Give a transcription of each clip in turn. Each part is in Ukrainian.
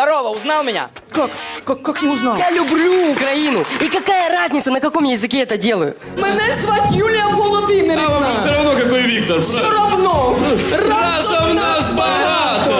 Здорово, узнал меня? Как? Как, как не узнал? Я люблю Украину. И какая разница, на каком языке это делаю? Мене звать Юлія Володимирівна. Все равно какой Виктор. Все равно. Разом нас багато.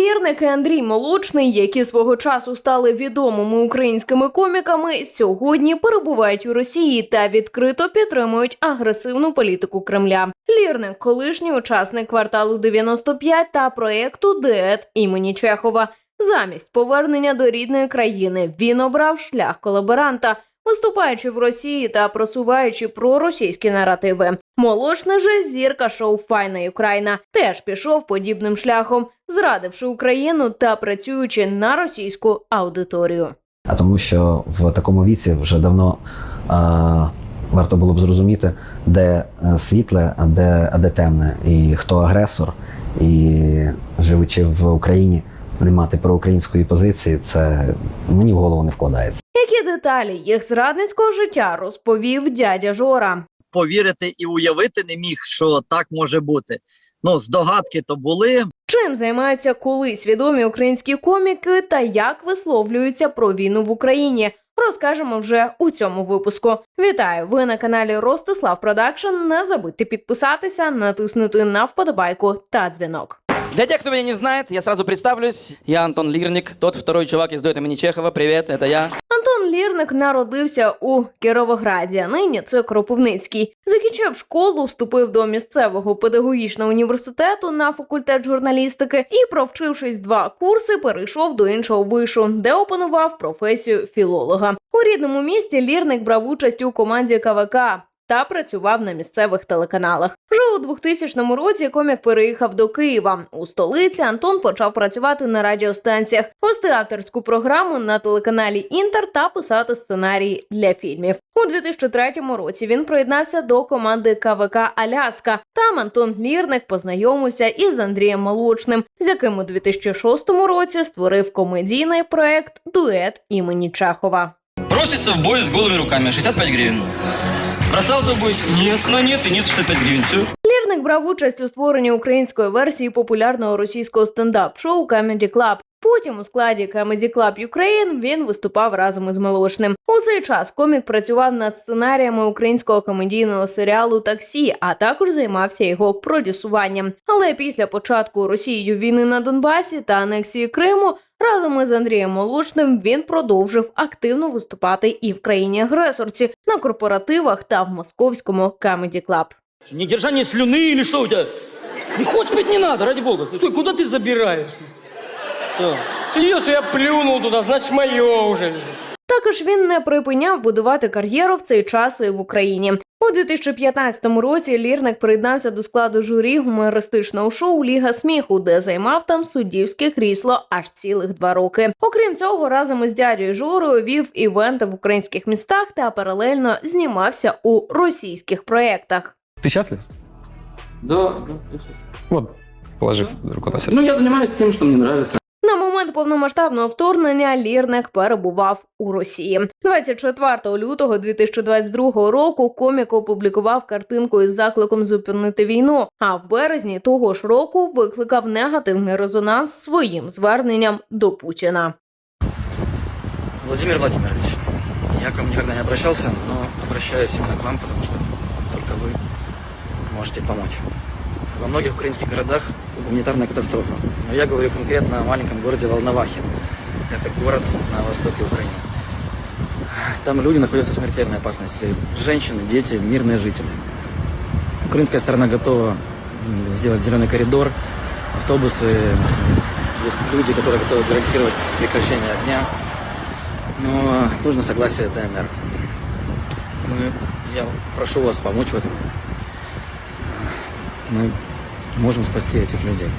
Лірник і Андрій Молочний, які свого часу стали відомими українськими коміками, сьогодні перебувають у Росії та відкрито підтримують агресивну політику Кремля. Лірник, колишній учасник кварталу 95 та проекту Дует імені Чехова. Замість повернення до рідної країни він обрав шлях колаборанта, виступаючи в Росії та просуваючи проросійські наративи. Молочний же зірка шоу Файна Україна теж пішов подібним шляхом, зрадивши Україну та працюючи на російську аудиторію. а тому, що в такому віці вже давно а, варто було б зрозуміти, де е, світле, а де, а де темне, і хто агресор, і живучи в Україні, не мати проукраїнської позиції, це мені в голову не вкладається. Які деталі їх зрадницького життя розповів дядя Жора. повірити і уявити не міг, що так може бути. Ну, здогадки то були. Чим займаються колись відомі українські коміки та як висловлюються про війну в Україні? Розкажемо вже у цьому випуску. Вітаю! Ви на каналі Ростислав Продакшн. Не забудьте підписатися, натиснути на вподобайку та дзвінок. Для тех, кто меня не знает, я сразу представлюсь. Я Антон Лирник, тот второй чувак из дуэта имени Чехова. Привет, это я. Антон Лірник народився у Кіровограді, нині це Кропивницький. Закінчив школу, вступив до місцевого педагогічного університету на факультет журналістики і, провчившись два курси, перейшов до іншого вишу, де опанував професію філолога. У рідному місті Лірник брав участь у команді КВК. Та працював на місцевих телеканалах. Вже у 2000 році комік переїхав до Києва. У столиці Антон почав працювати на радіостанціях, вести акторську програму на телеканалі Інтер та писати сценарії для фільмів. У 2003 році він приєднався до команди КВК Аляска. Там Антон Лірник познайомився із Андрієм Молочним, з яким у 2006 році створив комедійний проект Дует імені Чехова. Броситься в бой с голыми руками. 65 гривен. Бросался бой? Нет, но нет и нет 65 гривен. Все. Лірник брав участь у створенні української версії популярного російського стендап-шоу Comedy Club. Потім у складі Comedy Club Ukraine він виступав разом із Молочним. У цей час комік працював над сценаріями українського комедійного серіалу Таксі, а також займався його продюсуванням. Але після початку Росією війни на Донбасі та анексії Криму разом із Андрієм Молочним він продовжив активно виступати і в країні агресорці на корпоративах та в московському Comedy Club. Не держання слюни или що у тебе? Не хочешь пить не надо, ради бога. Стой, куда ты забираешь? Что? Я плюнул туда, значит, мое уже. Також він не припиняв будувати кар'єру в цей час і в Україні. У 2015 році Лірник приєднався до складу журі гумористичного шоу Ліга сміху, де займав там суддівське крісло аж цілих два роки. Окрім цього, разом із дядьою Жорою вів івенти в українських містах та паралельно знімався у російських проєктах. Ты счастлив? Да, Вот, положив руку на сердце. Ну, я занимаюсь тем, что мне нравится. Момент повномасштабного вторгнення Лірник перебував у Росії. 24 лютого 2022 року комік опублікував картинку із закликом зупинити війну. А в березні того ж року викликав негативний резонанс своїм зверненням до Путіна. Владимир Владимирович, я к вам никогда не обращался, но обращаюсь к вам, потому что только вы можете помочь. Во многих украинских городах гуманитарная катастрофа. Но я говорю конкретно о маленьком городе Волновахин. Это город на востоке Украины. Там люди находятся в смертельной опасности. Женщины, дети, мирные жители. Украинская сторона готова сделать зеленый коридор, автобусы. Есть люди, которые готовы гарантировать прекращение огня. Но нужно согласие ДНР. Мы, я прошу вас помочь в этом. Мы можем спасти этих людей.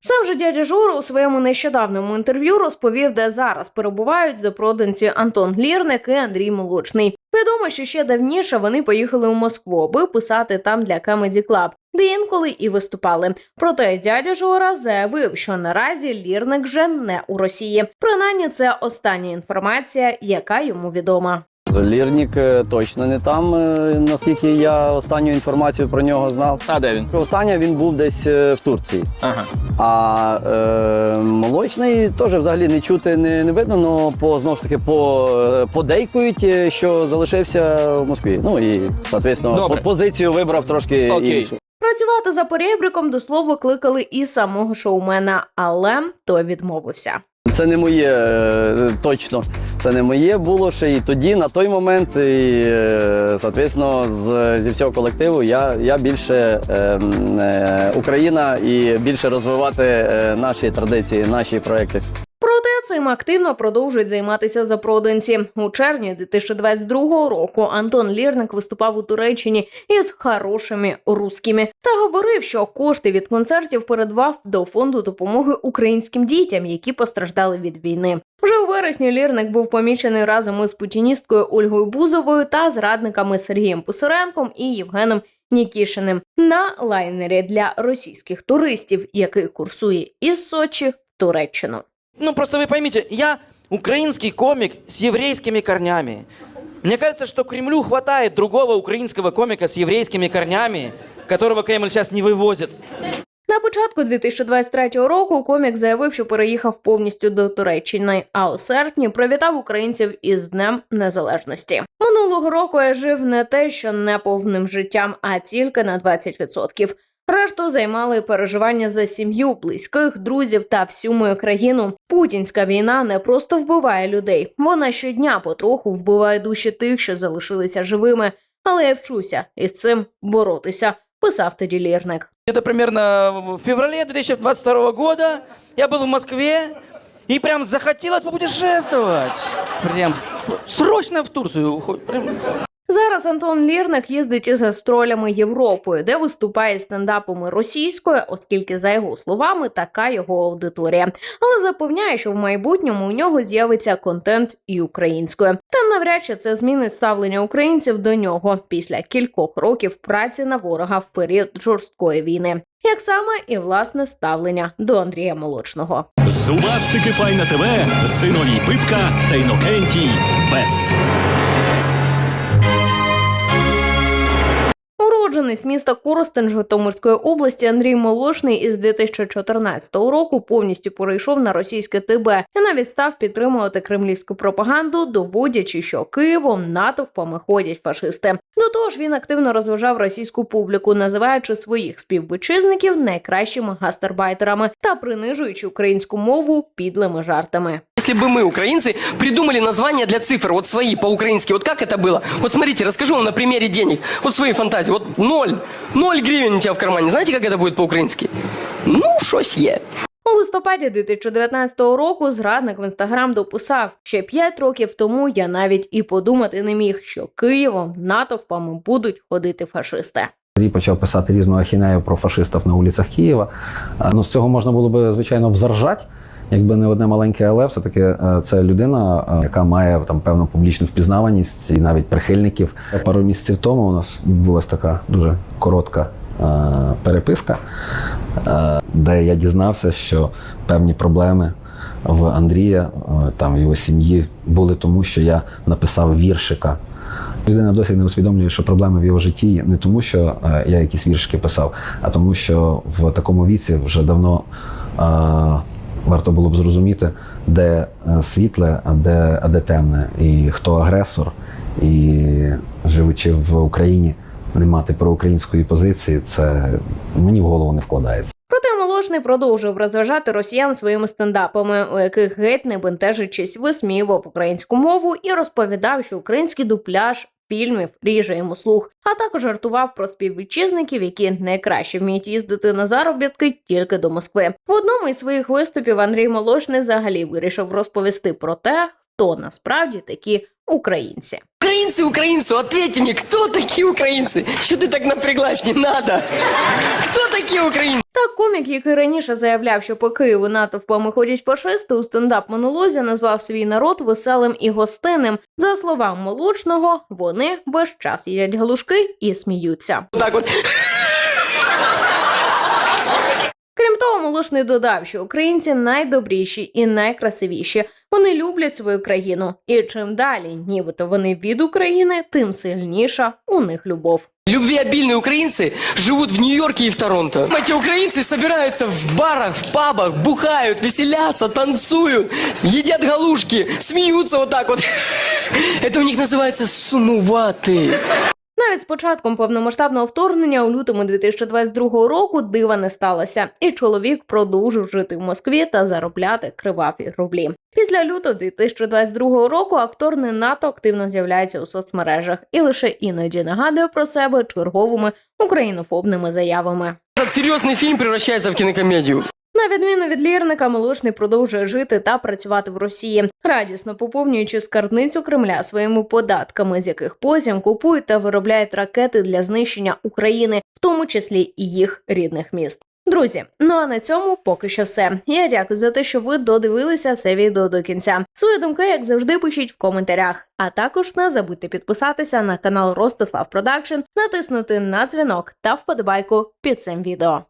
Сам же дядя Жора у своєму нещодавньому інтерв'ю розповів, де зараз перебувають запроданці Антон Лірник і Андрій Молочний. Відомо, що ще давніше вони поїхали у Москву, аби писати там для Comedy Club, де інколи і виступали. Проте дядя Жора заявив, що наразі Лірник вже не у Росії. Принаймні, це остання інформація, яка йому відома. Лірнік е, точно не там, е, наскільки я останню інформацію про нього знав. А де він? Останнє він був десь е, в Турції. Ага. А е, молочний теж взагалі не чути, не, не видно, але по знову ж таки по, подейкують, що залишився в Москві. Ну і Добре. по- позицію вибрав трошки Окей. іншу. Працювати за поребриком до слова кликали і самого шоумена, але той відмовився. Це не моє точно. Це не моє було ще і тоді, на той момент, і е, соответственно, з, зі всього колективу я, я більше е, е, Україна і більше розвивати е, наші традиції, наші проекти. Цим активно продовжують займатися запроданці. У червні 2022 року Антон Лірник виступав у Туреччині із хорошими русскими та говорив, що кошти від концертів передавав до фонду допомоги українським дітям, які постраждали від війни. Вже у вересні Лірник був помічений разом із путіністкою Ольгою Бузовою та зрадниками Сергієм Писаренком і Євгеном Нікішиним на лайнері для російських туристів, який курсує із Сочі в Туреччину. Ну, просто вы поймите, я украинский комик с еврейскими корнями. Мне кажется, что Кремлю хватает другого украинского комика с еврейскими корнями, которого Кремль сейчас не вывозит. На початку 2023 року комік заявив, що переїхав повністю до Туреччини, а у серпні привітав українців із Днем Незалежності. Минулого року я жив не те, що не повним життям, а тільки на 20%. Решту займали переживання за сім'ю, близьких, друзів та всю мою країну. Путінська війна не просто вбиває людей, вона щодня потроху вбиває душі тих, що залишилися живими. Але я вчуся із цим боротися. Писав тоді лірник. Где-то примерно в феврале 2022 года я был в Москве, и прям захотелось попутешествовать. Прям срочно в Турцию. хоть Прям... Зараз Антон Лірник їздить із гастролями Європою, де виступає стендапами російською, оскільки, за його словами, така його аудиторія. Але запевняє, що в майбутньому у нього з'явиться контент і українською. Та навряд чи це змінить ставлення українців до нього після кількох років праці на ворога в період жорсткої війни. Як саме і власне ставлення до Андрія Молочного. Зубастики Файна ТВ, Синолій Пипка та Інокентій Бест. Уродженець міста Коростень Житомирської області Андрій Молошний із 2014 року повністю перейшов на російське ТБ і навіть став підтримувати кремлівську пропаганду, доводячи, що Києвом натовпами ходять фашисти. До того ж, він активно розважав російську публіку, називаючи своїх співвітчизників найкращими гастарбайтерами та принижуючи українську мову підлими жартами Если бы мы, украинцы, придумали названия для цифр, вот свои, по-украински, вот как это было? Вот смотрите, расскажу вам на примере денег. Вот свои фантазии. Вот ноль. Ноль гривен у тебя в кармане. Знаете, как это будет по-украински? Ну, шось є. У листопаді 2019 року зрадник в інстаграм дописав, ще 5 років тому я навіть і подумати не міг, що Києвом натовпами будуть ходити фашисти. Андрій почав писати різну ахінею про фашистів на вулицях Києва. Е, Ну, з цього можна було би, звичайно, взаржать, якби не одне маленьке, але все-таки е, це людина, е, яка має там певну публічну впізнаваність і навіть прихильників. Пару місяців тому у нас відбулася така дуже коротка е, переписка, де я дізнався, що певні проблеми в Андрія, там в його сім'ї були тому, що я написав віршика. Людина досі не усвідомлює, що проблеми в його житті не тому, що я якісь віршики писав, а тому, що в такому віці вже давно варто було б зрозуміти, де е, світле, а де, а де темне, і хто агресор. І живучи в Україні, не мати проукраїнської позиції, це мені в голову не вкладається. Проте молочний продовжив розважати росіян своїми стендапами, у яких геть не бентежичись висміював українську мову і розповідав, що український дупляж. Фільмів ріже йому слух, а також жартував про співвітчизників, які найкраще вміють їздити на заробітки тільки до Москви. В одному із своїх виступів Андрій Молочний взагалі вирішив розповісти про те, хто насправді такі українці. Украинцы, украинцы, ответьте мне, кто такие украинцы? Что ты так напряглась? Не надо. Кто такие украинцы? Так комік, який раніше заявляв, що по Києву натовпами ходять фашисти, у стендап монолозі назвав свій народ веселим і гостинним. За словами молочного, вони весь час їдять галушки і сміються. Вот так вот. Крім того, Молошний додав, що українці найдобріші і найкрасивіші. Вони люблять свою країну, і чим далі, нібито вони від України, тим сильніша у них любов. Любвеобильные украинцы живут в Нью-Йорке и в Торонто. Эти украинцы собираются в барах, в пабах, бухают, веселятся, танцуют, едят галушки, смеются вот так вот. Это у них называется сумувати. Навіть з початком повномасштабного вторгнення у лютому 2022 року дива не сталося, і чоловік продовжив жити в Москві та заробляти криваві рублі. Після лютого 2022 року актор не надто активно з'являється у соцмережах і лише іноді нагадує про себе черговими українофобними заявами. Этот серьезный фильм превращается в кинокомедию. На відміну від лірника, молочний продовжує жити та працювати в Росії, радісно поповнюючи скарбницю Кремля своїми податками, з яких потім купують та виробляють ракети для знищення України, в тому числі і їх рідних міст. Друзі, ну а на цьому поки що все. Я дякую за те, що ви додивилися це відео до кінця. Свої думки, як завжди, пишіть в коментарях. А також не забудьте підписатися на канал Ростислав Продакшн, натиснути на дзвінок та вподобайку під цим відео.